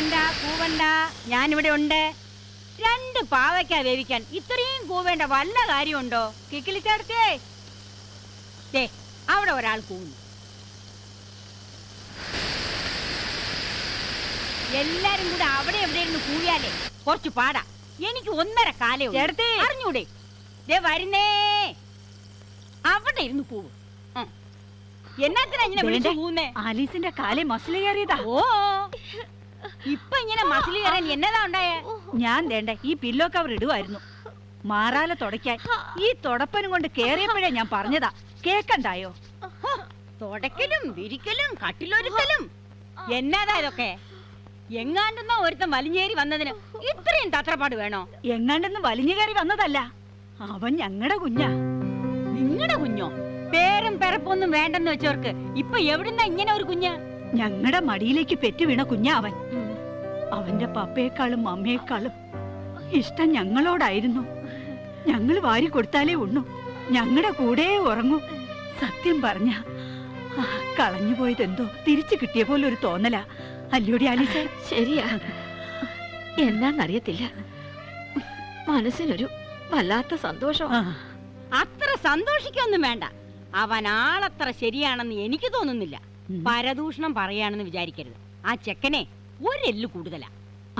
കൂവണ്ട കൂവണ്ട ഞാനിവിടെ ഉണ്ട്. രണ്ട് പാവയ്ക്ക വേവിക്കാൻ. ഇത്രയും കൂവേണ്ട വല്ല കാര്യമുണ്ടോ? കിക്കിലിച്ചേർത്തേ ദേ അവിടെ ഒരാൾ കൂവുന്നു എല്ലാരും കൂടെ അവിടെ എവിടെ ഇരുന്ന് കൂവിയാലേ? കുറച്ച് പാടാ. എനിക്ക് ഒന്നര കാലേ. ചേട്ടത്തി. അറിഞ്ഞൂടെ? ദേ വരുന്നേ. അവിടെ ഇരുന്ന് ഉം. എന്നാത്തിനാ ഇങ്ങനെ വിളിച്ചു പോകുന്നേ ആലീസിന്റെ കാലേ മസിലേറിയതാ ഓ. ഇപ്പൊ ഇങ്ങനെ മസിൽ കയറാൻ എന്നതാ ഉണ്ടായേ? ഞാൻ വേണ്ട ഈ പില്ലോ കവർ ഇടുവായിരുന്നു. മാറാല തുടയ്ക്കാൻ. ഈ തുടപ്പനും കൊണ്ട് കേറിയപ്പോഴേ ഞാൻ പറഞ്ഞതാ. കേക്കണ്ടായോ? തുടക്കലും വിരിക്കലും കട്ടിലൊരുക്കലും എന്നതാ ഇതൊക്കെ? എങ്ങാണ്ടെന്നോ ഒരുത്തൻ വലിഞ്ഞേരി വന്നതിന് ഇത്രയും തത്രപ്പാട് വേണോ? എങ്ങാണ്ടെന്ന് വലിഞ്ഞു കയറി വന്നതല്ല. അവൻ ഞങ്ങളുടെ കുഞ്ഞാ. നിങ്ങളുടെ കുഞ്ഞോ? പേരും പിറപ്പൊന്നും വേണ്ടെന്ന് വെച്ചവർക്ക് ഇപ്പൊ എവിടുന്ന ഇങ്ങനെ ഒരു കുഞ്ഞ്? ഞങ്ങളുടെ മടിയിലേക്ക് പെറ്റു വീണ കുഞ്ഞാ അവൻ. അവന്റെ പപ്പയെക്കാളും അമ്മയെക്കാളും ഇഷ്ടം ഞങ്ങളോടായിരുന്നു. ഞങ്ങൾ വാരി കൊടുത്താലേ ഉണ്ണു. ഞങ്ങളുടെ കൂടെ ഉറങ്ങൂ. സത്യം പറഞ്ഞ കളഞ്ഞു പോയതെന്തോ തിരിച്ചു കിട്ടിയ പോലെ ഒരു തോന്നലാ. അല്ലയോടി ആലിസ? ശരിയാ. എന്നാന്നറിയത്തില്ല മനസ്സിനൊരു വല്ലാത്ത സന്തോഷം അത്ര സന്തോഷിക്കൊന്നും വേണ്ട. അവൻ ആളത്ര ശരിയാണെന്ന് എനിക്ക് തോന്നുന്നില്ല. പരദൂഷണം പറയാണെന്ന് വിചാരിക്കരുത്. ആ ചെക്കനെ ഒരെല്ല് കൂടുതലാ.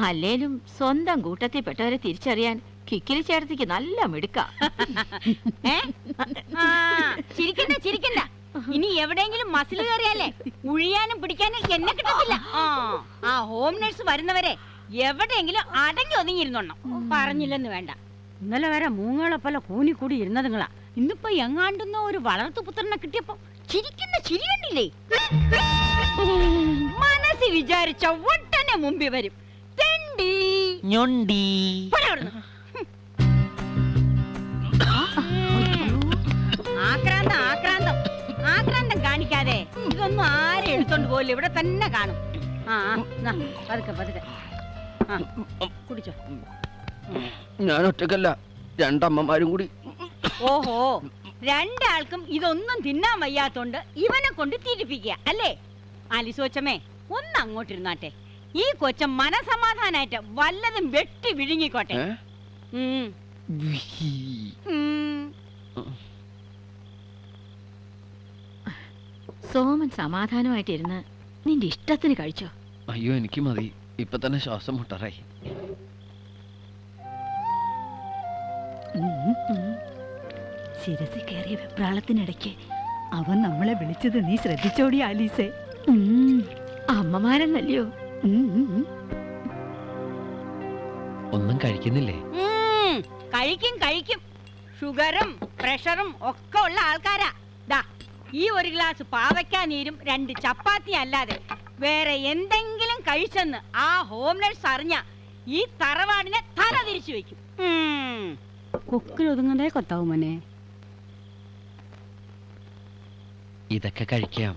അല്ലേലും സ്വന്തം കൂട്ടത്തിൽപ്പെട്ടവരെ തിരിച്ചറിയാൻ കിക്കിലി ചേർത്തിക്ക് നല്ല മിടുക്ക. ചിരിക്കണ്ട ചിരിക്കണ്ട. ഇനി എവിടെയെങ്കിലും മസിൽ കയറിയാലേ ഉഴിയാനും പിടിക്കാനും എന്നെ കിട്ടത്തില്ല. ആ ആ ഹോം നഴ്സ് വരുന്നവരെ എവിടെയെങ്കിലും അടങ്ങി ഒതുങ്ങിയിരുന്നോണം. പറഞ്ഞില്ലെന്ന് വേണ്ട. ഇന്നലെ വരെ മൂങ്ങളെപ്പോലെ കൂനിക്കൂടി ഇരുന്നതുങ്ങളാ ഇന്നിപ്പോ എങ്ങാണ്ടുന്ന ഒരു വളർത്തു പുത്രനെ കിട്ടിയപ്പോ ചിരിക്കുന്ന ചിരി കണ്ടില്ലേ? മനസ്സിൽ വിചാരിച്ച ഒട്ടനെ മുമ്പിൽ വരും. തെണ്ടി ഞൊണ്ടി. പോടാ അവിടുന്ന്. ആക്രാന്തം ആക്രാന്തം. ആക്രാന്തം കാണിക്കാതെ ഇതൊന്നും ആരും എടുത്തോണ്ട് പോലും ഇവിടെ തന്നെ കാണും. ആ ആ, നാ, പതുക്കെ പതുക്കെ. ആ കുടിച്ചോ. ഞാൻ ഒറ്റക്കല്ല രണ്ടമ്മമാരും കൂടി. ഓഹോ രണ്ടാൾക്കും ഇതൊന്നും തിന്നാൻ വയ്യാത്തോണ്ട് ഇവനെ കൊണ്ട് തിരിപ്പിക്കുക അല്ലേ? ആലിസോച്ചമ്മേ ഒന്ന് അങ്ങോട്ടിരുന്നാട്ടെ. ഈ കൊച്ചൻ മനസമാധാനായിട്ട് വല്ലതും വെട്ടി വിഴുങ്ങിക്കോട്ടെ ഏ? ഉം, വിഹി. ഉം. സോമൻ സമാധാനമായിട്ടിരുന്ന് നിന്റെ ഇഷ്ടത്തിന് കഴിച്ചോ അയ്യോ എനിക്ക് മതി ഇപ്പൊ തന്നെ ശ്വാസം മുട്ടറായി. ശിരസിൽ കയറിയ വെപ്രാളത്തിനിടയ്ക്ക് അവൻ നമ്മളെ വിളിച്ചത് നീ ശ്രദ്ധിച്ചോടി ആലീസെ അമ്മമാരെന്നല്ലയോ. ഒന്നും കഴിക്കുന്നില്ലേ? കഴിക്കും കഴിക്കും. ഷുഗറും പ്രഷറും ഒക്കെ ഉള്ള ആൾക്കാരാ. ദാ ഈ ഒരു ഗ്ലാസ് പാവയ്ക്കാ നീരും രണ്ട് ചപ്പാത്തി അല്ലാതെ വേറെ എന്തെങ്കിലും കഴിച്ചെന്ന് ആ ഹോം നഴ്സ് അറിഞ്ഞ ഈ തറവാടിനെ തല തിരിച്ചു വെക്കും കൊക്കിലൊതുങ്ങണ്ടേ കൊത്താവും മോനെ. ഇതൊക്കെ കഴിക്കാം.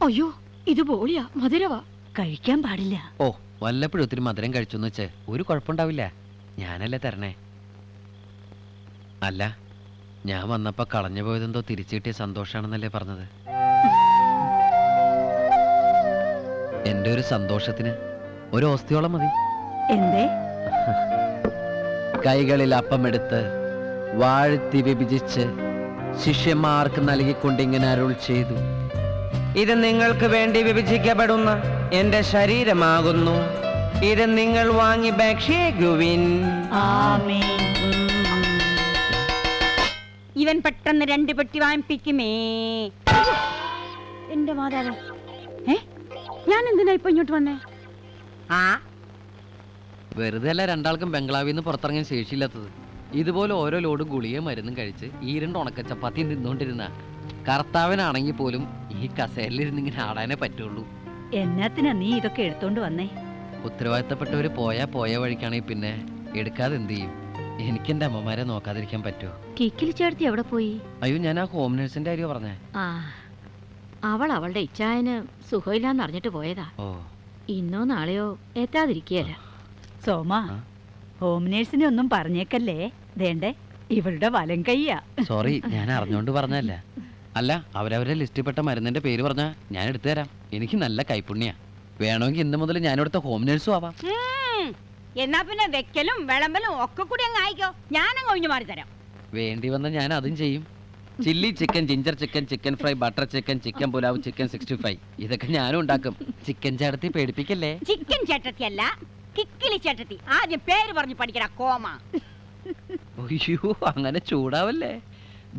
അയ്യോ ഇത് പോളിയാ മധുരവാ. കഴിക്കാൻ പാടില്ല. ഓ വല്ലപ്പോഴും ഒത്തിരി മധുരം കഴിച്ചെന്ന് വെച്ച് ഒരു കുഴപ്പമുണ്ടാവില്ല. ഞാനല്ലേ തരണേ? അല്ല ഞാൻ വന്നപ്പോ കളഞ്ഞു പോയതെന്തോ തിരിച്ചു കിട്ടിയ സന്തോഷാണെന്നല്ലേ പറഞ്ഞത്. എന്റെ ഒരു സന്തോഷത്തിന് ഒരു ഓസ്തിയോളം മതി. എന്തേ? കൈകളിൽ അപ്പമെടുത്ത് വാഴ്ത്തി വിഭജിച്ച് ശിഷ്യന്മാർക്ക് നൽകിക്കൊണ്ടിങ്ങനെ അരുൾ ചെയ്തു. ഇത് നിങ്ങൾക്ക് വേണ്ടി വിഭജിക്കപ്പെടുന്ന എന്റെ ശരീരമാകുന്നു. ഇത് നിങ്ങൾ വാങ്ങി ഭക്ഷിക്കുവിൻ ഇവൻ പെട്ടെന്ന് രണ്ട് പെട്ടി വാങ്ങിപ്പിക്കുമേ. എന്റെ മാതാവ്. ഏ? ഞാൻ എന്തിനാ ഇപ്പൊ ഇങ്ങോട്ട് വന്നേ? ആ? വെറുതെ അല്ല രണ്ടാൾക്കും ബംഗ്ലാവിൽ നിന്ന് പുറത്തിറങ്ങാൻ ശേഷിയില്ലാത്തത്. ഇതുപോലെ ഓരോ ലോഡും ഗുളികയും മരുന്നും കഴിച്ച് ഈ രണ്ട് ഉണക്ക ചപ്പാത്തിയും തിന്നുകൊണ്ടിരുന്ന കർത്താവിനാണെങ്കിൽ പോലും ഈ കസേരയിലിരുന്ന് ഇങ്ങനെ ആടാനേ പറ്റുള്ളൂ. എന്നാത്തിനാ നീ ഇതൊക്കെ എടുത്തോണ്ട് വന്നേ? ഉത്തരവാദിത്തപ്പെട്ടവര് പോയാ പോയ വഴിക്കാണെങ്കിൽ പിന്നെ എടുക്കാതെ എന്ത് ചെയ്യും? എനിക്ക് എന്റെ അമ്മമാരെ നോക്കാതിരിക്കാൻ പറ്റുമോ? കിക്കിലി ചേർത്തി എവിടെ പോയി? അയ്യോ ഞാൻ ആ ഹോം നേഴ്സിന്റെ കാര്യം പറഞ്ഞേ. ആ അവൾ അവളുടെ ഇച്ഛായന് സുഖമില്ലാന്ന് അറിഞ്ഞിട്ട് പോയതാ. ഓ. ഇന്നോ നാളെയോ എത്താതിരിക്കുകയല്ല. സോമ ആ? ഹോം നേഴ്സിനെ ഒന്നും പറഞ്ഞേക്കല്ലേ? ദേണ്ടേ ഇവളുടെ വലം കയ്യാ. സോറി ഞാൻ അറിഞ്ഞോണ്ട് പറഞ്ഞല്ല അല്ല അവരവരെ ലിസ്റ്റിൽപ്പെട്ട മരുന്നിന്റെ പേര് പറഞ്ഞാ ഞാൻ എടുത്തു തരാം. എനിക്ക് നല്ല കൈപ്പുണ്യ. വേണമെങ്കിൽ ഇന്ന് മുതൽ ഞാൻ ഇവിടുത്തെ ഹോം നേഴ്സും ആവാം. എന്നാ പിന്നെ വെക്കലും വിളമ്പലും ഒക്കെ കൂടി അങ്ങ് ആയിക്കോ. ഞാനങ്ങ് ഒഴിഞ്ഞു മാറി തരാം. വേണ്ടി വന്ന ഞാൻ അതും ചെയ്യും. Chilli chicken ginger chicken chicken fry butter chicken chicken pulao chicken sixty five ഇതൊക്കെ ഞാനും ഉണ്ടാക്കും. ചിക്കൻ ചേട്ടത്തി പേടിപ്പിക്കല്ലേ? ചിക്കൻ ചേട്ടത്തി അല്ല കിക്കിലി ചേട്ടത്തി. ആദ്യം പേര് പറഞ്ഞു പഠിക്കടാ കോമ. അയ്യോ അങ്ങനെ ചൂടാവല്ലേ?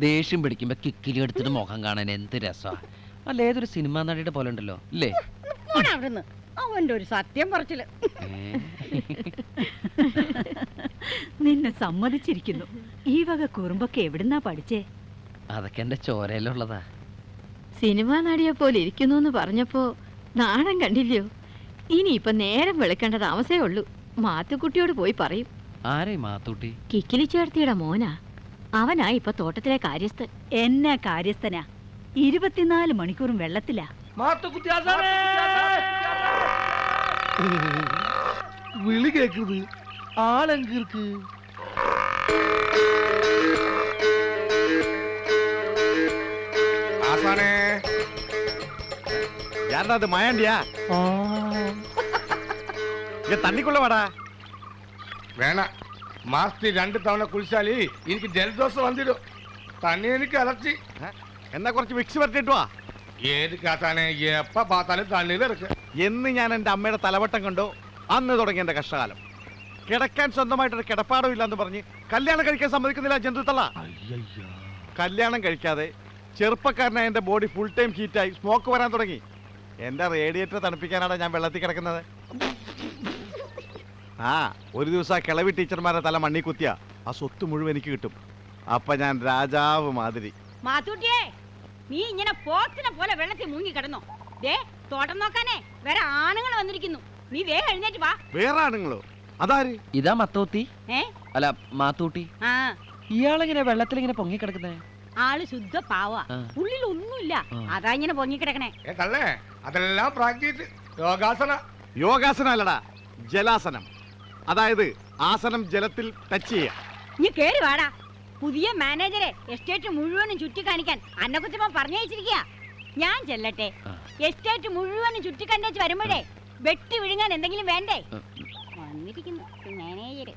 ദേഷ്യം പിടിക്കുമ്പോ കിക്കിലി എടുത്തിട്ട് മുഖം കാണാൻ എന്ത് രസാ. അല്ല ഏതൊരു സിനിമാ നടിയുടെ പോലെ ഉണ്ടല്ലോ അല്ലേ? അവിടുന്ന്. അവന്റെ ഒരു സത്യം പറച്ചിൽ. നിന്നെ സമ്മതിച്ചിരിക്കുന്നു. ഈ വക കുറുമ്പൊക്കെ എവിടുന്നാ പഠിച്ചേ? അതൊക്കെ എന്റെ ചോരയിലുള്ളതാ. സിനിമാ നടിയെ പോലെ ഇരിക്കുന്നു എന്ന് പറഞ്ഞപ്പോ നാണം കണ്ടില്ലയോ? ഇനി ഇനിയിപ്പൊ നേരം വെളുക്കേണ്ട താമസേ ഉള്ളൂ. മാത്തുക്കുട്ടിയോട് പോയി പറയും. ആരെ മാത്തൂട്ടി? കിക്കിലി ചേർത്തിയുടെ മോനാ. അവനാ ഇപ്പൊ തോട്ടത്തിലെ കാര്യസ്ഥൻ എന്നാ കാര്യസ്ഥനാ ഇരുപത്തിനാല് മണിക്കൂറും വെള്ളത്തിലാ വിളി കേക്കുന്നത് ആളെങ്കിർക്ക് ആസാനേ யாரா அது மாயாண்டியா இங்க தண்ணிக்குள்ள வாடா വേണ മാസത്തിൽ രണ്ട് തവണ കുളിച്ചാൽ എനിക്ക് ജലദോഷം വന്നിരും തന്നെ എനിക്ക് അലർച്ചി എന്നാ കുറച്ച് വിക്സ് പറ്റിട്ട് വാ. ഏത് കാത്താനെ എപ്പ പാത്താലും തണ്ണിയിൽ ഇറക്കുക എന്ന് ഞാൻ എന്റെ അമ്മയുടെ തലവട്ടം കണ്ടോ. അന്ന് തുടങ്ങി എന്റെ കഷ്ടകാലം. കിടക്കാൻ സ്വന്തമായിട്ടൊരു കിടപ്പാടം ഇല്ലാന്ന് പറഞ്ഞ് കല്യാണം കഴിക്കാൻ സമ്മതിക്കുന്നില്ല ജന്തുത്തള്ള കല്യാണം കഴിക്കാതെ ചെറുപ്പക്കാരനായ എന്റെ ബോഡി ഫുൾ ടൈം ഹീറ്റായി സ്മോക്ക് വരാൻ തുടങ്ങി. എന്റെ റേഡിയേറ്റർ തണുപ്പിക്കാനാണ് ഞാൻ വെള്ളത്തിൽ കിടക്കുന്നത്. ആ ഒരു ദിവസം ആ കിളവി ടീച്ചർമാരെ തല മണ്ണി കുത്തിയ. ആ സ്വത്ത് മുഴുവൻ എനിക്ക് കിട്ടും. അപ്പൊ ഞാൻ രാജാവ് മാതിരി. മാത്തൂട്ടിയേ നീ ഇങ്ങനെ പോത്തിനെ പോലെ വെള്ളത്തിൽ മുങ്ങി കിടന്നോ. ദേ തോട്ടം നോക്കാനേ വേറെ ആണുങ്ങൾ വന്നിരിക്കുന്നു. നീ വേ എഴുന്നേറ്റ് വാ. വേറെ ആണുങ്ങളോ? അതാര്? ഇതാ മത്തോത്തി ഏ? അല്ല മാത്തൂട്ടി. ആ. ഇയാളിങ്ങനെ വെള്ളത്തിൽ ഇങ്ങനെ പൊങ്ങി കിടക്കുന്നേ? ആൾ ശുദ്ധ പാവ. ആ. ഉള്ളിൽ ഒന്നുമില്ല. ആ. അതാ ഇങ്ങനെ പൊങ്ങി കിടക്കണേ. ഏ തള്ളേ അതെല്ലാം പ്രാക്ടീസ് യോഗാസന. യോഗാസനം അല്ലടാ ജലാസനം. അതായത് ആസനം ജലത്തിൽ ടച്ച് ചെയ്യാം. നീ കേറി വാടാ. പുതിയ മാനേജരെ എസ്റ്റേറ്റ് മുഴുവനും ചുറ്റി കാണിക്കാൻ അന്നക്കുച്ചമ്മ പറഞ്ഞയച്ചിരിക്കുക ഞാൻ ചെല്ലട്ടെ. എസ്റ്റേറ്റ് മുഴുവനും ചുറ്റി കണ്ടേച്ച് വരുമ്പോഴേ വെട്ടി വിഴുങ്ങാൻ എന്തെങ്കിലും വേണ്ടേ? വന്നിരിക്കുന്നു മാനേജര്.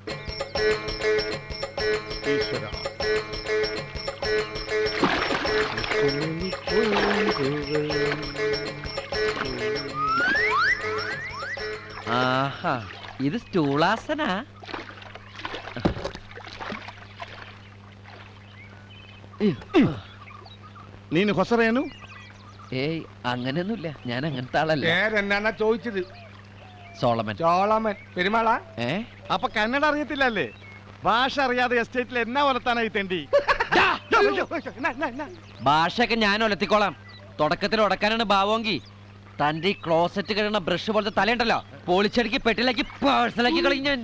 ആഹാ. ഇത് സ്റ്റൂളാസന. നീ ഹൊസറേനു? ഏയ് അങ്ങനെയൊന്നുമില്ല. ഞാൻ അങ്ങനത്തെ ആളല്ല. എന്നാ ചോദിച്ചത്? സോളമൻ. സോളമൻ പെരുമാളാ? ഏ? അപ്പൊ കന്നഡ അറിയത്തില്ലല്ലേ? ഭാഷ അറിയാതെ എസ്റ്റേറ്റിൽ എന്നാ വളർത്താനായി തെണ്ടി? ഭാഷയൊക്കെ ഞാൻ ഒലത്തിക്കോളാം. തുടക്കത്തിൽ ഉടക്കാനാണ് ഭാവോങ്കി. തന്റെ ഈ ക്ലോസറ്റ് കഴിയുന്ന ബ്രഷ് പോലത്തെ തലയുണ്ടല്ലോ. പോളിച്ചടിക്ക് പെട്ടിലാക്കി പേഴ്സണലാക്കി കളയും ഞാൻ.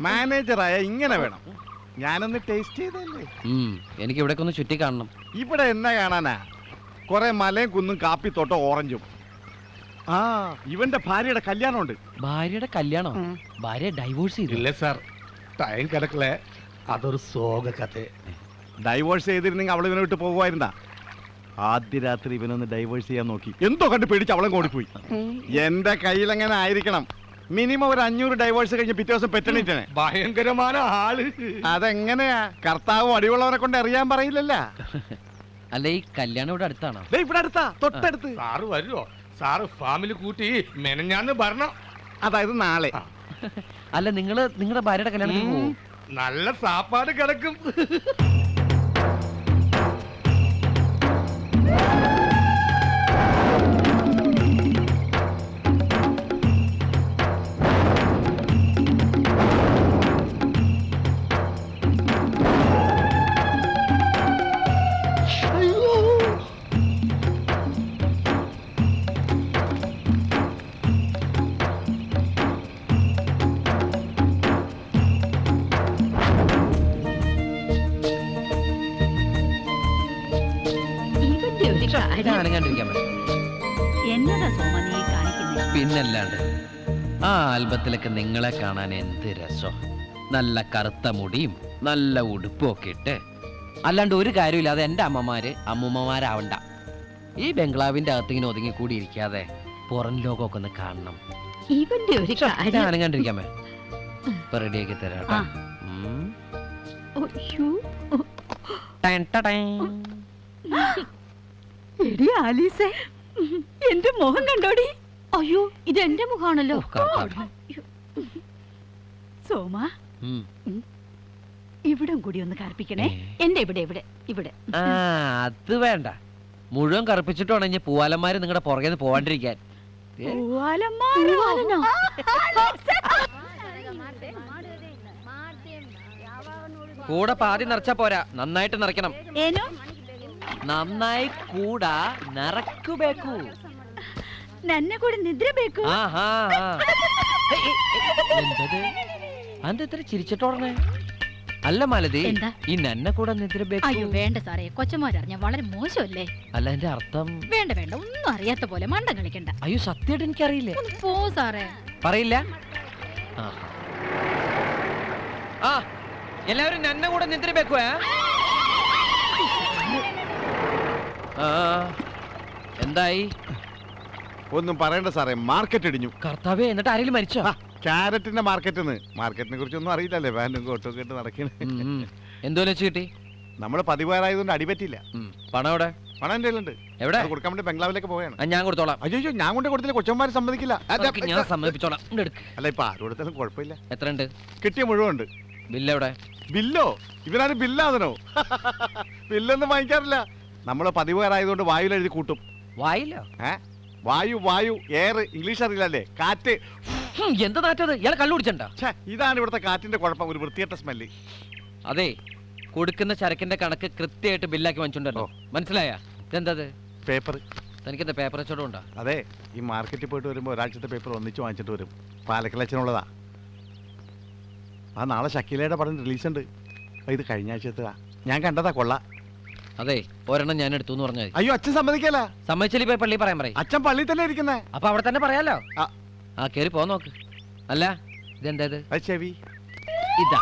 മാനേജറായ ഇങ്ങനെ വേണം. ഞാനൊന്ന് ടേസ്റ്റ് ചെയ്തല്ലേ? എനിക്ക് ഇവിടെ ഒന്ന് ചുറ്റി കാണണം. ഇവിടെ എന്നാ കാണാനാ? കുറെ മലയും കുന്നും കാപ്പിത്തോട്ടം ഓറഞ്ചും. ആ ഇവന്റെ ഭാര്യയുടെ കല്യാണമുണ്ട്. ഭാര്യയുടെ കല്യാണം? ഭാര്യ ഡൈവോഴ്സ് ചെയ്തു? ഇല്ല സാർ. ടൈം കിടക്കലേ. അതൊരു സോക കഥ. ഡൈവോഴ്സ് ചെയ്തിരുന്നെങ്കിൽ അവൾ ഇവനെ വിട്ട് പോകുമായിരുന്നാ? ആദ്യ രാത്രി ഇവനൊന്ന് ഡൈവേഴ്സ് ചെയ്യാൻ നോക്കി. എന്തോ കണ്ട് പേടിച്ച് അവളും ഓടിപ്പോയി. എന്റെ കയ്യിൽ അങ്ങനെ ആയിരിക്കണം? മിനിമം ഒരു അഞ്ഞൂറ് ഡൈവേഴ്സ് കഴിഞ്ഞ് പിറ്റേ ദിവസം പെറ്റണിട്ടെ ഭയങ്കരമായ ആൾ. അതെങ്ങനെയാ? കർത്താവും അടിയുള്ളവരെ കൊണ്ട് അറിയാൻ പറയില്ലല്ല. അല്ല ഈ കല്യാണം ഇവിടെ അടുത്താണോ? ദേ ഇവിടെ അടുത്താ തൊട്ടടുത്ത്. സാറ് വരുമോ സാറ് ഫാമിലി കൂട്ടി മെനഞ്ഞാന്ന് ഭരണം. അതായത് നാളെ. അല്ല നിങ്ങൾ നിങ്ങളുടെ ഭാര്യയുടെ കല്യാണത്തിന് പോകും നല്ല സാപ്പാട് കിടക്കും. കാര്യം ഞാനും കണ്ടിരിക്കാൻ പറ്റും. എന്നതാ സോമ നീ കാണിക്കുന്നേ? പിന്നല്ലാണ്ട് ആ ആൽബത്തിലൊക്കെ നിങ്ങളെ കാണാൻ എന്ത് രസോ? നല്ല കറുത്ത മുടിയും നല്ല ഉടുപ്പും ഒക്കെ ഇട്ട്. അല്ലാണ്ട് ഒരു കാര്യമില്ലാതെ എന്റെ അമ്മമാര് അമ്മൂമ്മമാരാവണ്ട. ഈ ബംഗ്ലാവിന്റെ അകത്ത് ഇങ്ങനെ ഒതുങ്ങി കൂടി ഇരിക്കാതെ പുറം ലോകമൊക്കെ ഒന്ന് കാണണം. ഇവന്റെ ഒരു കാര്യം. ഇപ്പൊ റെഡിയാക്കി തരാട്ടോ ആ. അയ്യോ. എടി ആലീസേ എന്റെ മുഖം കണ്ടോടി? അയ്യോ ഇത് എന്റെ മുഖാണല്ലോ. സോമ ഇവിടം കൂടി ഒന്ന് കറുപ്പിക്കണേ. എന്റെ ഇവിടെ ഇവിടെ ഇവിടെ. ആ അത് വേണ്ട. മുഴുവൻ കറുപ്പിച്ചിട്ടാണ് ഇനി പൂവാലന്മാര് നിങ്ങളുടെ പുറകെ നിന്ന് പോവാണ്ടിരിക്കാൻ? കൂടെ പാതി നിറച്ചാ പോരാ. നന്നായിട്ട് നിറയ്ക്കണം. ಏನೋ നന്നായി കൂടാ നിറക്കുബേക്കു ನನ್ನ ಕೂಡ ನಿದ್ರೆ ಬೇಕು ആഹാ ആ. ഏയ്, ഏയ്, ഏയ്, എന്തത് അന്ത ഇത്ര ചിരിച്ചിട്ടോടനെ അല്ല മാലതി എന്താ? ഈ നന്നെ കൂടെ നിദ്രബേക്കു അയ്യോ വേണ്ട സാറേ കൊച്ചന്മാരറിഞ്ഞ വളരെ മോശമല്ലേ അല്ല എന്റെ അർത്ഥം വേണ്ട വേണ്ട ഒന്നും അറിയാത്ത പോലെ മണ്ടം കളിക്കണ്ട അയ്യോ സത്യമായിട്ട് എനിക്കറിയില്ലേ ഒന്ന് പോ സാറേ പറയില്ല ആ. ആ എല്ലാവരും നന്നെ കൂടെ നിദ്രബേക്കു ആ എന്തായി? ഒന്നും പറയണ്ട സാറേ മാർക്കറ്റ് ഇടിഞ്ഞു. കർത്താവ് എന്നിട്ട് ആരെങ്കിലും മരിച്ചോ? ക്യാരറ്റിന്റെ മാർക്കറ്റിന്ന് മാർക്കറ്റിനെ കുറിച്ചൊന്നും അറിയില്ലല്ലേ വാനും കോട്ടും ഒക്കെ ഇട്ട് ഉം. എന്തോ വെച്ച് കിട്ടി? നമ്മൾ പതിവാറായതുകൊണ്ട് അടിപറ്റില്ല. പണം എവിടെ? പണം എന്റെ ഉണ്ട് എവിടെ? കൊടുക്കാൻ വേണ്ടി ബംഗ്ലാവിലേക്ക് പോവുകയാണ്. ഞാൻ കൊടുത്തോളാം. അയ്യോ ഞാൻ കൊണ്ട് കൊടുത്തില്ല കൊച്ചന്മാർ സമ്മതിക്കില്ല. ഞാൻ സമ്മതിപ്പിച്ചോളാം. അല്ല ഇപ്പൊ ആരും കൊടുത്താലും കുഴപ്പമില്ല. എത്ര ഉണ്ട് കിട്ടിയ മുഴുവൻ ഉണ്ട്. ബില്ല് എവിടെ ബില്ലോ? ഇവരാരും ബില്ലാതനോ ബില്ലൊന്നും വാങ്ങിക്കാറില്ല. നമ്മൾ പതിവുകാരായതുകൊണ്ട് വായുവിൽ എഴുതി കൂട്ടും. വായിലോ? ഏ? വായു വായു എയർ ഇംഗ്ലീഷ് അറിയില്ലല്ലേ? കാറ്റ്. ഹും, എന്താ നാറ്റത്? ഇയാൾ കള്ളു കുടിച്ചണ്ട? ഛേ, ഇതാണ് ഇവിടുത്തെ കാറ്റിന്റെ കുഴപ്പം ഒരു വൃത്തിയേറ്റ സ്മെല്ല്. അതെ കൊടുക്കുന്ന ചരക്കിന്റെ കണക്ക് കൃത്യമായിട്ട് ബില്ലാക്കി വാങ്ങിച്ചോണ്ടല്ലോ. മനസ്സിലായ? ഇതെന്തത്? പേപ്പർ തനിക്കെന്താ പേപ്പർ വെച്ചോടും ഉണ്ടോ? അതെ ഈ മാർക്കറ്റിൽ പോയിട്ട് വരുമ്പോൾ ഒരാഴ്ചത്തെ പേപ്പർ ഒന്നിച്ച് വാങ്ങിച്ചിട്ട് വരും. പാലക്കലച്ചനുള്ളതാ ആ നാളെ ഷക്കീലയുടെ പടം റിലീസ് ഉണ്ട് ഇത് കഴിഞ്ഞ ആഴ്ചത്തെ ഞാൻ കണ്ടതാ കൊള്ള. അതെ ഒരെണ്ണം ഞാൻ എടുത്തു എന്ന് പറഞ്ഞാൽ അയ്യോ അച്ഛൻ സമ്മതിക്കല്ല സമ്മതിച്ചാൽ പോയി പള്ളി പറയാൻ പറയും. അച്ഛൻ പള്ളി തന്നെ ഇരിക്കുന്നേ. അപ്പൊ അവിടെ തന്നെ പറയാലോ? ആ. കേറി പോ നോക്ക്. അല്ല ഇതെന്താ ഇത് ചെവി. ഇതാ.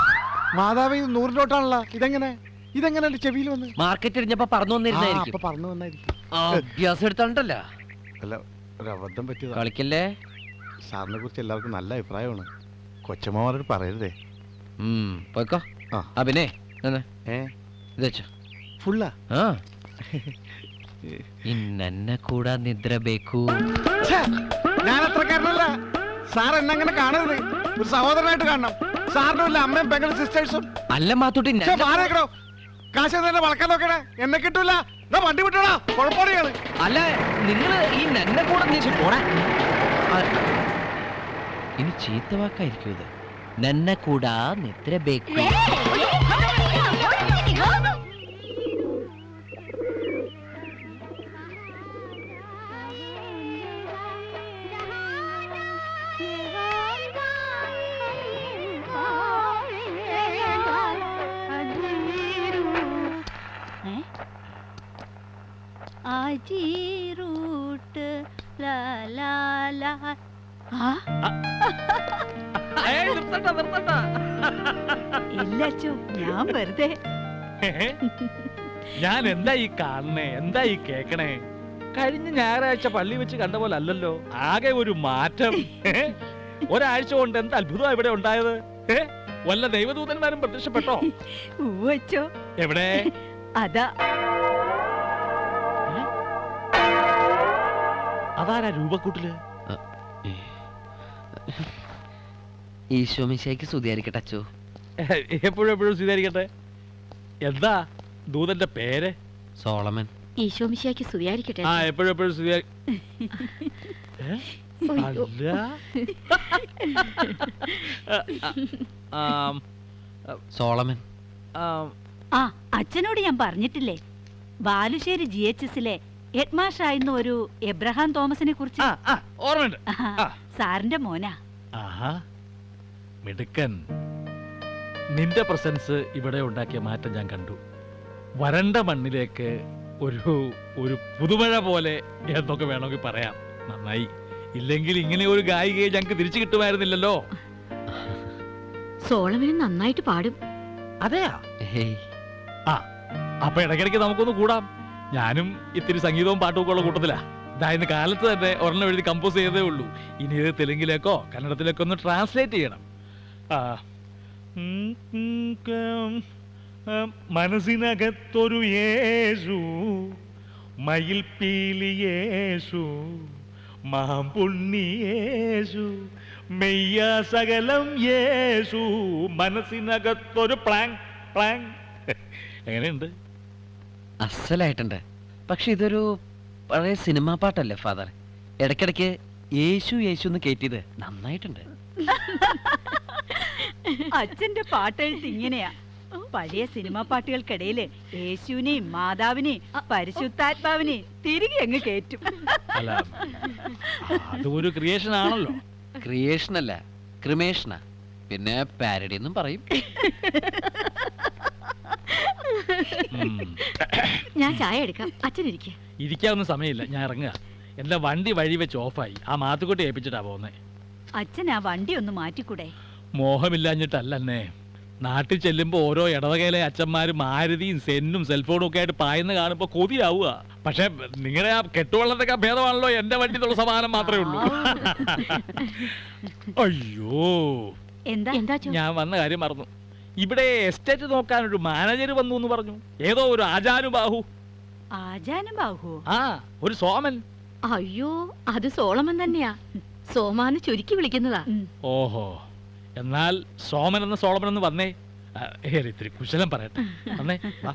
മാതാവ് ഇത് നൂറിലോട്ടാണല്ലോ. ഇതെങ്ങനെ? ഇതെങ്ങനെ ചെവിയിൽ വന്ന്? മാർക്കറ്റ് ഇരിഞ്ഞപ്പോ പറഞ്ഞു വന്നിരുന്നായിരിക്കും. പറഞ്ഞു വന്നായിരിക്കും. അഭ്യാസം എടുത്തോണ്ടല്ലോ. അല്ല ഒരു അബദ്ധം പറ്റിയതാ. കളിക്കല്ലേ? സാറിനെ കുറിച്ച് എല്ലാവർക്കും നല്ല അഭിപ്രായമാണ്. കൊച്ചമ്മമാരോട് പറയരുതേ. ഉം പോയിക്കോ. ആ. പിന്നെ. ഏ? ഇത് വെച്ചോ. ഞാൻ അത്രക്കാരനല്ല സാർ എന്നെ അങ്ങനെ കാണരുത്. ഒരു സഹോദരനായിട്ട് കാണണം. സാറിനും ഇല്ല അമ്മയും പെങ്ങളും സിസ്റ്റേഴ്സും അല്ല മാത്തൂട്ടി ഛേ, മാറിയേക്കണോ കാശ് തന്നെ വളക്കാൻ നോക്കണേ. എന്നെ കിട്ടൂല. ദാ വണ്ടി വിട്ടോടാ. അല്ല നിങ്ങൾ ഈ നന്നെ കൂടെ നീ- പോണേ ഇനി ചീത്ത വാക്കായിരിക്കും ഇത്. നന്നെ കൂടാ നിദ്ര ബേക്കു. ഞാൻ എന്താ ഈ കാണണേ എന്താ ഈ കേക്കണേ? കഴിഞ്ഞ ഞായറാഴ്ച പള്ളി വെച്ച് കണ്ട പോലെ അല്ലല്ലോ. ആകെ ഒരു മാറ്റം. ഒരാഴ്ച കൊണ്ട് എന്ത് അത്ഭുതം ഇവിടെ ഉണ്ടായത്? വല്ല ദൈവദൂതന്മാരും പ്രത്യക്ഷപ്പെട്ടോ? എവിടെ? അതാ. അതാരാ രൂപക്കൂട്ടിൽ? ഈശോമിശേക്ക് സ്തുതിയായിരിക്കട്ടെ അച്ചോ. എപ്പോഴും എപ്പോഴും സ്തുതിയായിരിക്കട്ടെ. എന്താ? ദൂതന്റെ പേര്? സോളമൻ. സ്തുതിയായിരിക്കട്ടെ. ആ എപ്പോഴും എപ്പോഴും സ്വീകരി അല്ല. ആം, സോളമൻ. ആം, ആ അച്ഛനോട് ഞാൻ പറഞ്ഞിട്ടില്ലേ? ബാലുശ്ശേരി ജി എച്ച് എസിലെ ഹെഡ് മാസ്റ്റർ ആയിരുന്ന ഒരു എബ്രഹാം തോമസിനെ കുറിച്ച്. ആ, ആ, ഓർമ്മയുണ്ട്. ആ. സാറിന്റെ മോനാ. ആഹാ മിടുക്കൻ. നിന്റെ പ്രസൻസ് ഇവിടെ ഉണ്ടാക്കിയ മാറ്റം ഞാൻ കണ്ടു. വരണ്ട മണ്ണിലേക്ക് ഒരു ഒരു പുതുമഴ പോലെ എന്നൊക്കെ വേണമെങ്കിൽ പറയാം. നന്നായി. ഇല്ലെങ്കിൽ ഇങ്ങനെ ഒരു ഗായികയെ ഞങ്ങൾക്ക് തിരിച്ചു കിട്ടുമായിരുന്നില്ലല്ലോ. സോളമനും നന്നായിട്ട് പാടും. അതെയാ? ആ അപ്പൊ ഇടയ്ക്കിടയ്ക്ക് നമുക്കൊന്ന് കൂടാം. ഞാനും ഇത്തിരി സംഗീതവും പാട്ടും ഒക്കെ ഉള്ള കൂട്ടത്തിലാ. ഇതാ കാലത്ത് തന്നെ ഒരെണ്ണം എഴുതി കമ്പോസ് ചെയ്തേ ഉള്ളൂ. ഇനി ഇത് തെലുങ്കിലേക്കോ കന്നഡത്തിലേക്കോ ഒന്ന് ട്രാൻസ്ലേറ്റ് ചെയ്യണം. ആ, മനസ്സിനകത്തൊരു യേശു മയിൽ പീലിയേശു മാമ്പുണ്ണിയേശു മെയ്യ സകലം യേശു മനസ്സിനകത്തൊരു പ്ലാങ് പ്ലാങ് എങ്ങനെയുണ്ട്? അസലായിട്ടുണ്ട് പക്ഷെ ഇതൊരു പഴയ സിനിമാ പാട്ടല്ലേ ഫാദർ? ഇടയ്ക്കിടയ്ക്ക് യേശു യേശു എന്ന് കയറ്റിയത് നന്നായിട്ടുണ്ട്. അച്ഛന്റെ പാട്ടെഴുത്ത് ഇങ്ങനെയാ. പഴയ സിനിമാ പാട്ടുകൾക്കിടയിൽ യേശുവിനെയും മാതാവിനെയും പരിശുദ്ധാത്മാവിനെയും തിരികെ അങ്ങ് കേറ്റും അല്ല അത് ഒരു ക്രിയേഷൻ ആണല്ലോ. ക്രിയേഷൻ അല്ല ക്രിമേഷനാ പിന്നെ പാരഡി എന്നും പറയും. ഞാൻ ചായ എടുക്കാം. അച്ഛൻ ഇരിക്കെ. ഇരിക്കാവുന്ന സമയമില്ല. ഞാൻ ഇറങ്ങുക. എന്റെ വണ്ടി വഴി വെച്ച് ഓഫായി. ആ മാത്തുക്കുട്ടി ഏൽപ്പിച്ചിട്ടാ പോകുന്നേ അച്ഛൻ ആ വണ്ടി ഒന്ന് മാറ്റിക്കൂടെ? മോഹമില്ലാഞ്ഞിട്ടല്ലെന്നേ നാട്ടിൽ ചെല്ലുമ്പോൾ ഓരോ ഇടവകയിലെ അച്ഛന്മാര് മാരുതിയും സെന്നും സെൽഫോണും ഒക്കെ ആയിട്ട് പായുന്ന കാണുമ്പോൾ കൊതിയാവുക. പക്ഷെ നിങ്ങളുടെ ആ കെട്ടുവള്ളത്തൊക്കെ ഭേദമാണല്ലോ എന്റെ വണ്ടി എന്നുള്ള സമാനം മാത്രമേ ഉള്ളൂ. അയ്യോ. എന്താ? എന്താ? ഞാൻ വന്ന കാര്യം മറന്നു. ഇവിടെ എസ്റ്റേറ്റ് നോക്കാൻ ഒരു മാനേജർ വന്നു എന്ന് പറഞ്ഞു. ഏതോ ഒരു ആചാനുബാഹു ആജാനും ബാഹുവോ? ആ ഒരു സോമൻ. അയ്യോ അത് സോളമൻ തന്നെയാ. സോമാന്ന് ചുരുക്കി വിളിക്കുന്നതാ. ഓഹോ. എന്നാൽ സോമൻ എന്ന് സോളമൻ എന്ന് വന്നേ. ഏറെ ഇത്തിരി കുശലം പറയട്ടെ. വന്നേ വാ.